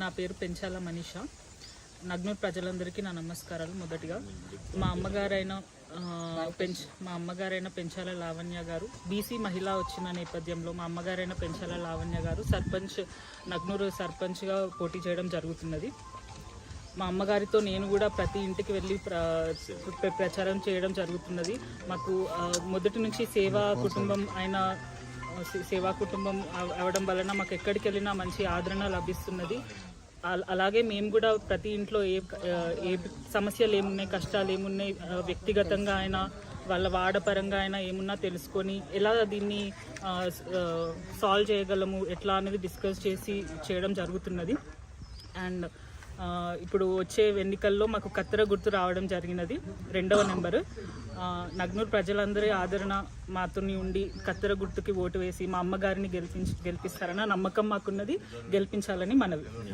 నా పేరు పెంచాల మనీష. నగ్నూర్ ప్రజలందరికీ నా నమస్కారాలు మొదటిగా. మా అమ్మగారైన పెంచ పెంచ్ మా అమ్మగారైన పెంచాల లావణ్య గారు బీసీ మహిళ వచ్చిన నేపథ్యంలో మా అమ్మగారైన పెంచాల లావణ్య గారు సర్పంచ్ నగ్నూరు సర్పంచ్గా పోటీ చేయడం జరుగుతున్నది. మా అమ్మగారితో నేను కూడా ప్రతి ఇంటికి వెళ్ళి ప్ర ప్రచారం చేయడం జరుగుతున్నది. మాకు మొదటి నుంచి సేవా కుటుంబం అయిన సేవా కుటుంబం అవ- అవడం వలన మాకు ఎక్కడికి వెళ్ళినా మంచి ఆదరణ లభిస్తున్నది. అలాగే మేము కూడా ప్రతి ఇంట్లో ఏ ఏ సమస్యలు ఏమున్నాయి కష్టాలు ఏమున్నాయి వ్యక్తిగతంగా అయినా వాళ్ళ వాడపరంగా అయినా ఏమున్నా తెలుసుకొని ఎలా దీన్ని సాల్వ్ చేయగలము ఎట్లా అనేది డిస్కస్ చేసి చేయడం జరుగుతున్నది. అండ్ ఇప్పుడు వచ్చే ఎన్నికల్లో మాకు కత్తెర గుర్తు రావడం జరిగినది రెండవ నెంబరు. నగ్నూరు ప్రజలందరి ఆదరణ మాతోని ఉండి కత్తెర గుర్తుకి ఓటు వేసి మా అమ్మగారిని గెలిపించి గెలిపిస్తారన్న నమ్మకం మాకున్నది. గెలిపించాలని మనవి.